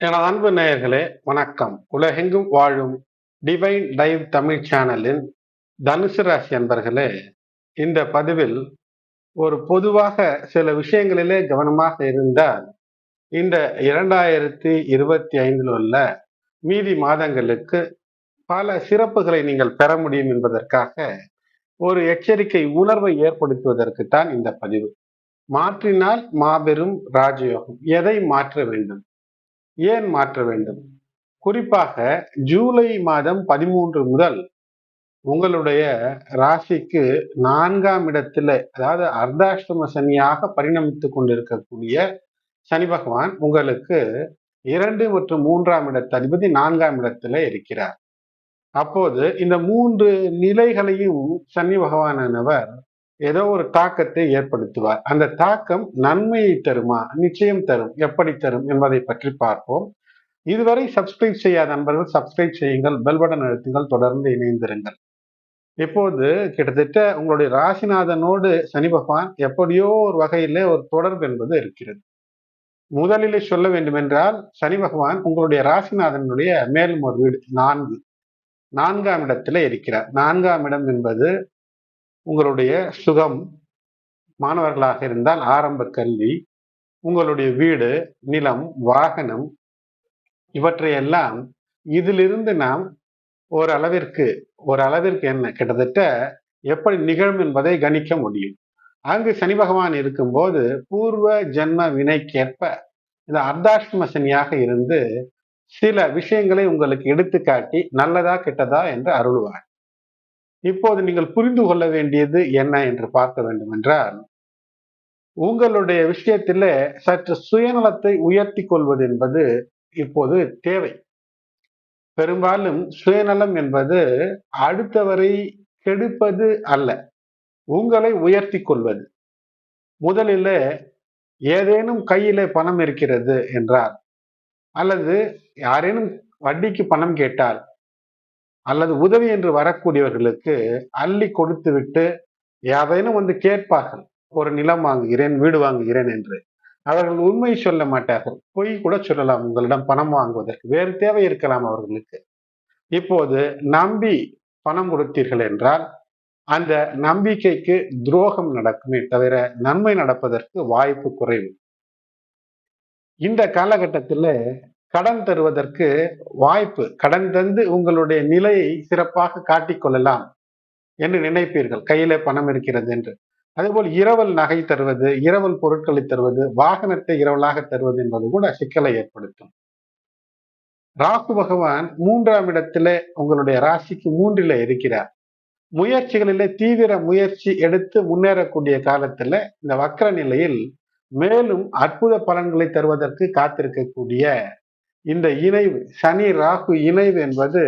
எனது அன்பு நேயர்களே வணக்கம். உலகெங்கும் வாழும் டிவைன் டைவ் தமிழ் சேனலின் தனுசு ராசி அன்பர்களே இந்த பதிவில் ஒரு பொதுவாக சில விஷயங்களிலே கவனமாக இருந்தால் இந்த இரண்டாயிரத்தி இருபத்தி ஐந்தில் உள்ள மீதி மாதங்களுக்கு பல சிறப்புகளை நீங்கள் பெற முடியும் என்பதற்காக ஒரு எச்சரிக்கை உணர்வை ஏற்படுத்துவதற்கு தான் இந்த பதிவு. மாற்றினால் மாபெரும் ராஜயோகம். எதை மாற்ற வேண்டும்? ஏன் மாற்ற வேண்டும்? குறிப்பாக ஜூலை மாதம் பதிமூன்று முதல் உங்களுடைய ராசிக்கு நான்காம் இடத்துல அதாவது அர்த்தாஷ்டம சனியாக பரிணமித்துக் கொண்டிருக்கக்கூடிய சனி பகவான் உங்களுக்கு இரண்டு மற்றும் மூன்றாம் இடத்து அதிபதி நான்காம் இடத்துல இருக்கிறார். அப்போது இந்த மூன்று நிலைகளையும் சனி பகவானவர் ஏதோ ஒரு தாக்கத்தை ஏற்படுத்துவார். அந்த தாக்கம் நன்மையை தருமா? நிச்சயம் தரும். எப்படி தரும் என்பதை பற்றி பார்ப்போம். இதுவரை சப்ஸ்கிரைப் செய்யாத நண்பர்கள் சப்ஸ்கிரைப் செய்யுங்கள். பெல்படன் அழுத்துங்கள். தொடர்ந்து இணைந்திருங்கள். இப்போது கிட்டத்தட்ட உங்களுடைய ராசிநாதனோடு சனி பகவான் எப்படியோ ஒரு வகையிலே ஒரு தொடர்பு என்பது இருக்கிறது. முதலிலே சொல்ல வேண்டுமென்றால் சனி பகவான் உங்களுடைய ராசிநாதனுடைய மேலும் ஒரு வீடு நான்கு. நான்காம் இடத்துல இருக்கிறார். நான்காம் இடம் என்பது உங்களுடைய சுகம் மாணவர்களாக இருந்தால் ஆரம்ப கல்வி உங்களுடைய வீடு நிலம் வாகனம் இவற்றையெல்லாம் இதிலிருந்து நாம் ஓரளவிற்கு ஒரு அளவிற்கு என்ன? கிட்டத்தட்ட எப்படி நிகழும் என்பதை கணிக்க முடியும். அங்கு சனி பகவான் இருக்கும்போது பூர்வ ஜென்ம வினைக்கேற்ப இந்த அர்த்தாஷ்டம சனியாக இருந்து சில விஷயங்களை உங்களுக்கு எடுத்துக்காட்டி நல்லதா கெட்டதா என்று அருள்வார். இப்போது நீங்கள் புரிந்து கொள்ள வேண்டியது என்ன என்று பார்க்க வேண்டும் என்றால் உங்களுடைய விஷயத்தில் சற்று சுயநலத்தை உயர்த்தி கொள்வது என்பது இப்போது தேவை. பெரும்பாலும் சுயநலம் என்பது அடுத்தவரை கெடுப்பது அல்ல உங்களை உயர்த்தி கொள்வது. முதலில் ஏதேனும் கையில பணம் இருக்கிறது என்றார் அல்லது யாரேனும் வட்டிக்கு பணம் கேட்டால் அல்லது உதவி என்று வரக்கூடியவர்களுக்கு அள்ளி கொடுத்து விட்டு யாதேனும் வந்து கேட்பார்கள். ஒரு நிலம் வாங்குகிறேன் வீடு வாங்குகிறேன் என்று. அவர்கள் உண்மை சொல்ல மாட்டார்கள். பொய் கூட சொல்லலாம். உங்களிடம் பணம் வாங்குவதற்கு வேறு தேவை இருக்கலாம் அவர்களுக்கு. இப்போது நம்பி பணம் கொடுத்தீர்கள் என்றால் அந்த நம்பிக்கைக்கு துரோகம் நடக்குமே தவிர நன்மை நடப்பதற்கு வாய்ப்பு குறைவு. இந்த காலகட்டத்தில் கடன் தருவதற்கு வாய்ப்பு கடன் தந்து உங்களுடைய நிலையை சிறப்பாக காட்டிக்கொள்ளலாம் என்று நினைப்பீர்கள். கையிலே பணம் இருக்கிறது என்று. அதேபோல் இரவல் நகை தருவது இரவல் பொருட்களை தருவது வாகனத்தை இரவலாக தருவது என்பது கூட சிக்கலை ஏற்படுத்தும். ராகு பகவான் மூன்றாம் இடத்துல உங்களுடைய ராசிக்கு மூன்றில இருக்கிறார். முயற்சிகளிலே தீவிர முயற்சி எடுத்து முன்னேறக்கூடிய காலத்துல இந்த வக்கர நிலையில் மேலும் அற்புத பலன்களை தருவதற்கு காத்திருக்கக்கூடிய இந்த இணைவு சனி ராகு இணைவு என்பது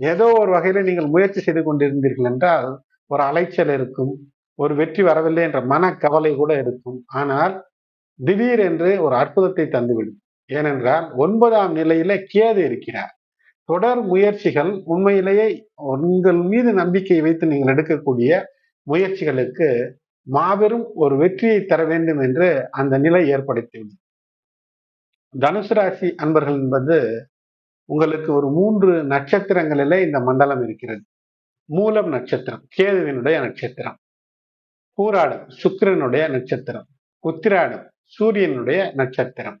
ஏதோ ஒரு வகையில நீங்கள் முயற்சி செய்து கொண்டிருந்தீர்கள் என்றால் ஒரு அலைச்சல் இருக்கும் ஒரு வெற்றி வரவில்லை என்ற மனக்கவலை கூட இருக்கும். ஆனால் திடீர் என்று ஒரு அற்புதத்தை தந்துவிடும். ஏனென்றால் ஒன்பதாம் நிலையில கேது இருக்கிறார். தொடர் முயற்சிகள் உண்மையிலேயே உங்கள் மீது நம்பிக்கை வைத்து நீங்கள் எடுக்கக்கூடிய முயற்சிகளுக்கு மாபெரும் ஒரு வெற்றியை தர வேண்டும் என்று அந்த நிலை ஏற்படுத்தியுள்ளது. தனுசு ராசி அன்பர்கள் என்பது உங்களுக்கு ஒரு மூன்று நட்சத்திரங்களிலே இந்த மண்டலம் இருக்கிறது. மூலம் நட்சத்திரம் கேதுவினுடைய நட்சத்திரம் பூராடம் சுக்கிரனுடைய நட்சத்திரம் உத்திராடம் சூரியனுடைய நட்சத்திரம்.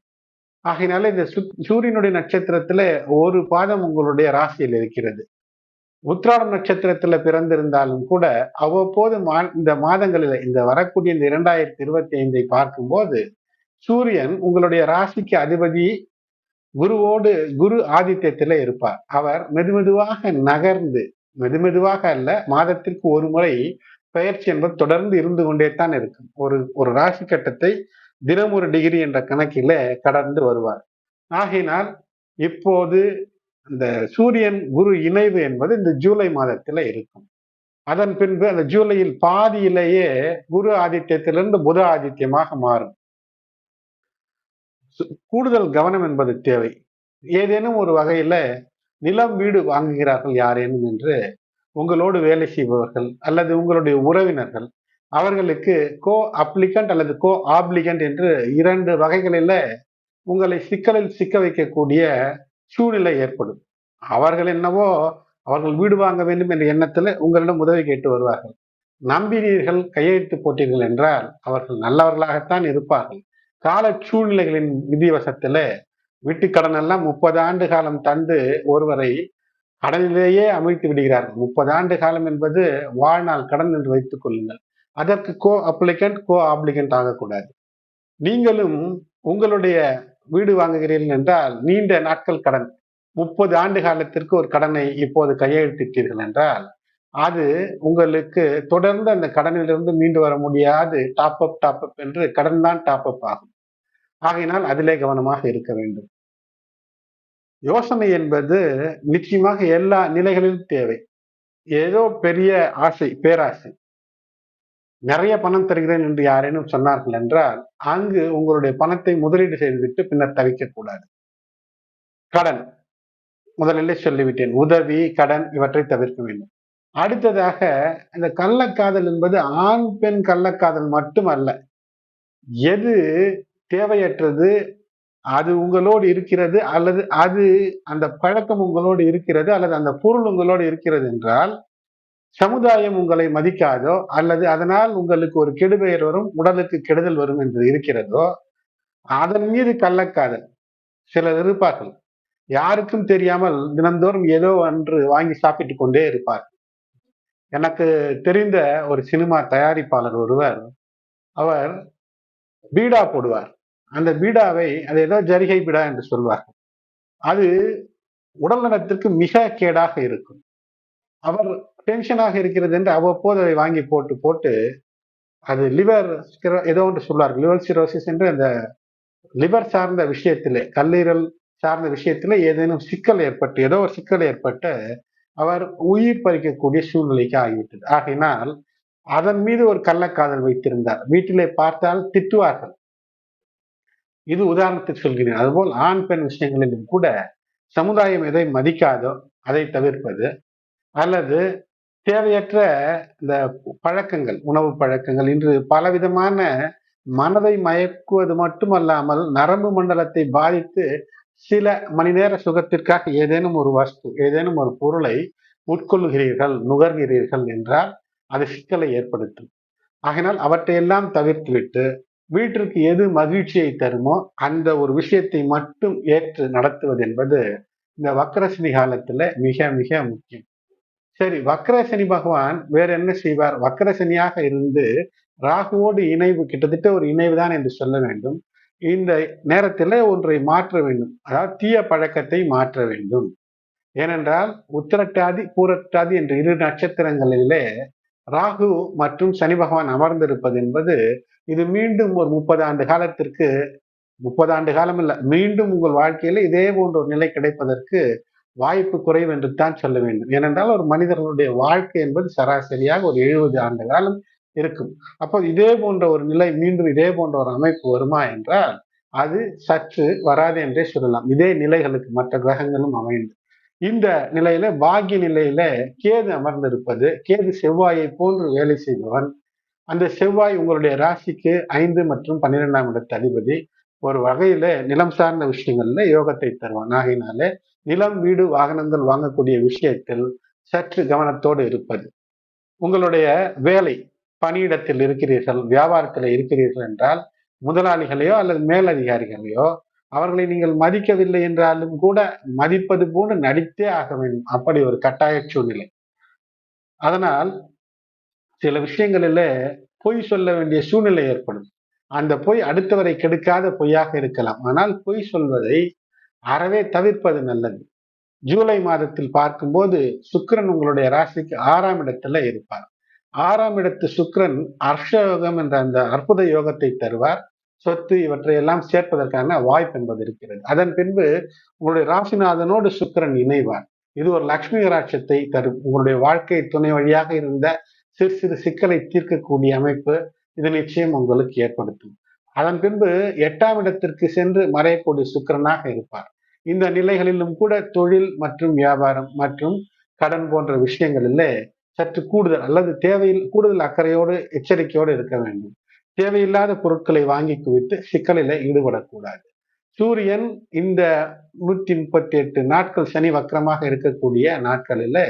ஆகையினால இந்த சூரியனுடைய நட்சத்திரத்துல ஒரு பாதம் உங்களுடைய ராசியில் இருக்கிறது. உத்திராடம் நட்சத்திரத்துல பிறந்திருந்தாலும் கூட அவ்வப்போது மா இந்த மாதங்களில் இந்த வரக்கூடிய இந்த இரண்டாயிரத்தி இருபத்தி ஐந்தை பார்க்கும்போது சூரியன் உங்களுடைய ராசிக்கு அதிபதி குருவோடு குரு ஆதித்யத்தில் இருப்பார். அவர் மெதுமெதுவாக நகர்ந்து மெதுமெதுவாக அல்ல மாதத்திற்கு ஒரு முறை பயிற்சி என்பது தொடர்ந்து இருந்து கொண்டே தான் இருக்கும். ஒரு ஒரு ராசி கட்டத்தை தினம் ஒரு டிகிரி என்ற கணக்கில கடந்து வருவார். ஆகையினால் இப்போது இந்த சூரியன் குரு இணைவு என்பது இந்த ஜூலை மாதத்துல இருக்கும். அதன் பின்பு அந்த ஜூலையில் பாதியிலேயே குரு ஆதித்யத்திலிருந்து புத ஆதித்யமாக மாறும். கூடுதல் கவனம் என்பது தேவை. ஏதேனும் ஒரு வகையில நிலம் வீடு வாங்குகிறார்கள் யாரேனும் என்று உங்களோடு வேலை செய்பவர்கள் அல்லது உங்களுடைய உறவினர்கள் அவர்களுக்கு கோ அப்ளிகண்ட் அல்லது கோ ஆப்ளிகண்ட் என்று இரண்டு வகைகளில் உங்களை சிக்கலில் சிக்க வைக்கக்கூடிய சூழ்நிலை ஏற்படும். அவர்கள் என்னவோ அவர்கள் வீடு வாங்க வேண்டும் என்ற எண்ணத்தில் உங்களிடம் உதவி கேட்டு வருவார்கள். நம்பினீர்கள் கையெழுத்து போட்டீர்கள் என்றால் அவர்கள் நல்லவர்களாகத்தான் இருப்பார்கள். கால சூழ்நிலைகளின் விதிவசத்துல வீட்டு கடன் எல்லாம் முப்பது ஆண்டு காலம் தந்து ஒருவரை கடனிலேயே அமிழ்த்து விடுகிறார்கள். முப்பது ஆண்டு காலம் என்பது வாழ்நாள் கடன் என்று வைத்துக் கொள்ளுங்கள். அதற்கு கோ அப்ளிகண்ட் கோ ஆப்ளிகண்ட் ஆகக்கூடாது. நீங்களும் உங்களுடைய வீடு வாங்குகிறீர்கள் என்றால் நீண்ட நாட்கள் கடன் முப்பது ஆண்டு காலத்திற்கு ஒரு கடனை இப்போது கையெழுத்திட்டீர்கள் என்றால் அது உங்களுக்கு தொடர்ந்து அந்த கடனிலிருந்து மீண்டு வர முடியாது. டாப் அப் டாப் அப் என்று கடன் தான் டாப் அப் ஆகும். ஆகையினால் அதிலே கவனமாக இருக்க வேண்டும். யோசனை என்பது நிச்சயமாக எல்லா நிலைகளிலும் தேவை. ஏதோ பெரிய ஆசை பேராசை. நிறைய பணம் தருகிறேன் என்று யாரேனும் சொன்னார்கள் என்றால் அங்கு உங்களுடைய பணத்தை முதலீடு செய்துவிட்டு பின்னர் தவிக்க கூடாது கடன். முதலிலே சொல்லிவிட்டேன் உதவி கடன் இவற்றை தவிர்க்க வேண்டும். அடுத்ததாக இந்த கள்ளக்காதல் என்பது ஆண் பெண் கள்ளக்காதல் மட்டுமல்ல. எது தேவையற்றது அது உங்களோடு இருக்கிறது அல்லது அது அந்த பழக்கம் உங்களோடு இருக்கிறது அல்லது அந்த பொருள் உங்களோடு இருக்கிறது என்றால் சமுதாயம் உங்களை மதிக்காதோ அல்லது அதனால் உங்களுக்கு ஒரு கெடுபெயர் வரும் உடலுக்கு கெடுதல் வரும் என்று இருக்கிறதோ அதன் மீது கள்ளக்காதல். சிலர் இருப்பார்கள். யாருக்கும் தெரியாமல் தினந்தோறும் ஏதோ ஒன்று வாங்கி சாப்பிட்டு கொண்டே இருப்பார். எனக்கு தெரிந்த ஒரு சினிமா தயாரிப்பாளர் ஒருவர் அவர் பீடா போடுவார். அந்த பீடாவை அது ஏதோ ஜரிகை பீடா என்று சொல்வார்கள். அது உடல் நலத்திற்கு மிக கேடாக இருக்கும். அவர் டென்ஷனாக இருக்கிறது என்று அவ்வப்போது அதை வாங்கி போட்டு போட்டு அது லிவர் ஏதோ ஒன்று சொல்வார்கள். லிவர் சிரோசிஸ் என்று அந்த லிவர் சார்ந்த விஷயத்திலே கல்லீரல் சார்ந்த விஷயத்திலே ஏதேனும் சிக்கல் ஏற்பட்டு ஏதோ ஒரு சிக்கல் ஏற்பட்டு அவர் உயிர் பறிக்கக்கூடிய சூழ்நிலைக்கு ஆகிவிட்டது. ஆகையினால் அதன் மீது ஒரு கள்ளக்காதல் வைத்திருந்தார். வீட்டிலே பார்த்தால் திட்டுவார்கள். இது உதாரணத்துக்கு சொல்கிறேன். அதுபோல் ஆண் பெண் விஷயங்களிலும் கூட சமுதாயம் எதை மதிக்காதோ அதை தவிர்ப்பது அல்லது தேவையற்ற இந்த பழக்கங்கள் உணவு பழக்கங்கள் இன்று பலவிதமான மனதை மயக்குவது மட்டுமல்லாமல் நரம்பு மண்டலத்தை பாதித்து சில மணி நேர சுகத்திற்காக ஏதேனும் ஒரு வஸ்து ஏதேனும் ஒரு பொருளை உட்கொள்கிறீர்கள் நுகர்கிறீர்கள் என்றால் அது சிக்கலை ஏற்படுத்தும். ஆகினால் அவற்றையெல்லாம் தவிர்த்துவிட்டு வீட்டிற்கு எது மகிழ்ச்சியை தருமோ அந்த ஒரு விஷயத்தை மட்டும் ஏற்று நடத்துவது என்பது இந்த வக்கரசனி காலத்துல மிக மிக முக்கியம். சரி வக்கரசனி பகவான் வேற என்ன செய்வார்? வக்கரசனியாக இருந்து ராகுவோடு இணைவு கிட்டத்தட்ட ஒரு இணைவு தான் என்று சொல்ல வேண்டும். இந்த நேரத்தில் ஒன்றை மாற்ற வேண்டும். அதாவது தீய பழக்கத்தை மாற்ற வேண்டும். ஏனென்றால் உத்திரட்டாதி பூரட்டாதி என்ற இரு நட்சத்திரங்களிலே ராகு மற்றும் சனி பகவான் அமர்ந்திருப்பது என்பது இது மீண்டும் ஒரு முப்பது ஆண்டு காலத்திற்கு முப்பது ஆண்டு காலம் இல்லை மீண்டும் உங்கள் வாழ்க்கையில இதே போன்ற ஒரு நிலை கிடைப்பதற்கு வாய்ப்பு குறைவு என்று தான் சொல்ல வேண்டும். ஏனென்றால் ஒரு மனிதர்களுடைய வாழ்க்கை என்பது சராசரியாக ஒரு எழுபது ஆண்டு காலம் இருக்கும். அப்போ இதே போன்ற ஒரு நிலை மீண்டும் இதே போன்ற ஒரு அமைப்பு வருமா என்றால் அது சற்று வராது என்றே சொல்லலாம். இதே நிலைகளுக்கு மற்ற கிரகங்களும் அமைந்து. இந்த நிலையில பாகிய நிலையில கேது அமர்ந்திருப்பது கேது செவ்வாயை போன்று வேலை செய்பவன் அந்த செவ்வாய் உங்களுடைய ராசிக்கு ஐந்து மற்றும் பன்னிரெண்டாம் இடத்து அதிபதி. ஒரு வகையில நிலம் சார்ந்த விஷயங்கள்ல யோகத்தை தருவான். ஆகையினால நிலம் வீடு வாகனங்கள் வாங்கக்கூடிய விஷயத்தில் சற்று கவனத்தோடு இருப்பது. உங்களுடைய வேலை பணியிடத்தில் இருக்கிறீர்கள் வியாபாரத்தில் இருக்கிறீர்கள் என்றால் முதலாளிகளையோ அல்லது மேலதிகாரிகளையோ அவர்களை நீங்கள் மதிக்கவில்லை என்றாலும் கூட மதிப்பது போன்று நடித்தே ஆக வேண்டும். அப்படி ஒரு கட்டாய சூழ்நிலை. அதனால் சில விஷயங்களில் பொய் சொல்ல வேண்டிய சூழ்நிலை ஏற்படும். அந்த பொய் அடுத்தவரை கெடுக்காத பொய்யாக இருக்கலாம். ஆனால் பொய் சொல்வதை அறவே தவிர்ப்பது நல்லது. ஜூலை மாதத்தில் பார்க்கும்போது சுக்கரன் உங்களுடைய ராசிக்கு ஆறாம் இடத்துல இருப்பார். ஆறாம் இடத்து சுக்ரன் அர்ஷயோகம் என்ற அந்த அற்புத யோகத்தை தருவார். சொத்து இவற்றை எல்லாம் சேர்ப்பதற்கான வாய்ப்பு என்பது இருக்கிறது. அதன் பின்பு உங்களுடைய ராசிநாதனோடு சுக்கரன் இணைவார். இது ஒரு லக்ஷ்மி ராட்சத்தை தரும். உங்களுடைய வாழ்க்கை துணை வழியாக இருந்த சிறு சிறு சிக்கலை தீர்க்கக்கூடிய அமைப்பு இது நிச்சயம் உங்களுக்கு ஏற்படுத்தும். அதன் பின்பு எட்டாம் இடத்திற்கு சென்று மறையக்கூடிய சுக்கரனாக இருப்பார். இந்த நிலைகளிலும் கூட தொழில் மற்றும் வியாபாரம் மற்றும் கடன் போன்ற விஷயங்களிலே சற்று கூடுதல் அல்லது தேவையில் கூடுதல் அக்கறையோடு எச்சரிக்கையோடு இருக்க வேண்டும். தேவையில்லாத பொருட்களை வாங்கி குவித்து சிக்கலில் ஈடுபடக்கூடாது. சூரியன் இந்த நூற்றி முப்பத்தி எட்டு நாட்கள் சனி வக்கரமாக இருக்கக்கூடிய நாட்களில்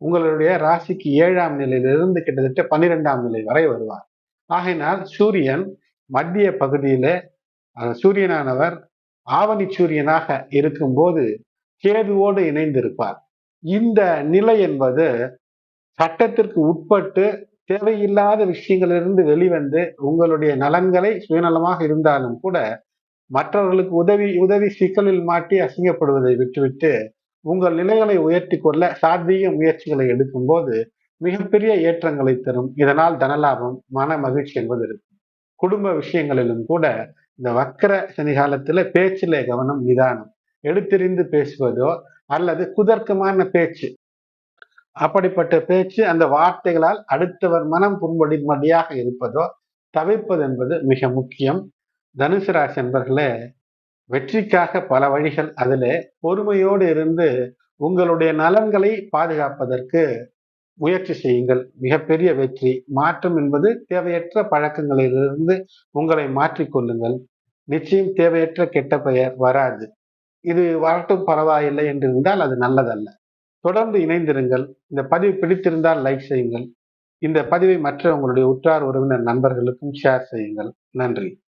உங்களுடைய ராசிக்கு ஏழாம் நிலையிலிருந்து கிட்டத்தட்ட பன்னிரெண்டாம் நிலை வரை வருவார். ஆகையினால் சூரியன் மத்திய பகுதியில சூரியனானவர் ஆவணி சூரியனாக இருக்கும்போது கேதுவோடு இணைந்திருப்பார். இந்த நிலை என்பது சட்டத்திற்கு உட்பட்டு தேவையில்லாத விஷயங்களிலிருந்து வெளிவந்து உங்களுடைய நலன்களை சுயநலமாக இருந்தாலும் கூட மற்றவர்களுக்கு உதவி உதவி சிக்கலில் மாட்டி அசிங்கப்படுவதை விட்டுவிட்டு உங்கள் நிலைகளை உயர்த்தி கொள்ள சாத்வீக முயற்சிகளை எடுக்கும் போது மிகப்பெரிய ஏற்றங்களை தரும். இதனால் தனலாபம் மன மகிழ்ச்சி என்பது இருக்கும். குடும்ப விஷயங்களிலும் கூட இந்த வக்கர சனி காலத்துல பேச்சிலே கவனம் நிதானம். எடுத்தெறிந்து பேசுவதோ அல்லது குதர்க்கமான பேச்சு. அப்படிப்பட்ட பேச்சு அந்த வார்த்தைகளால் அடுத்தவர் மனம் புண்படிமடியாக இருப்பதோ தவிர்ப்பது என்பது மிக முக்கியம். தனுசு ராசி என்பர்களே வெற்றிக்காக பல வழிகள் அதில். பொறுமையோடு இருந்து உங்களுடைய நலன்களை பாதுகாப்பதற்கு முயற்சி செய்யுங்கள். மிகப்பெரிய வெற்றி. மாற்றம் என்பது தேவையற்ற பழக்கங்களிலிருந்து உங்களை மாற்றிக்கொள்ளுங்கள் நிச்சயம் தேவையற்ற கெட்ட பெயர் வராது. இது வரட்டும் பரவாயில்லை என்று இருந்தால் அது நல்லதல்ல. தொடர்ந்து இணைந்திருங்கள். இந்த பதிவு பிடித்திருந்தால் லைக் செய்யுங்கள். இந்த பதிவை மற்ற உங்களுடைய உற்றார் உறவினர் நண்பர்களுக்கும் ஷேர் செய்யுங்கள். நன்றி.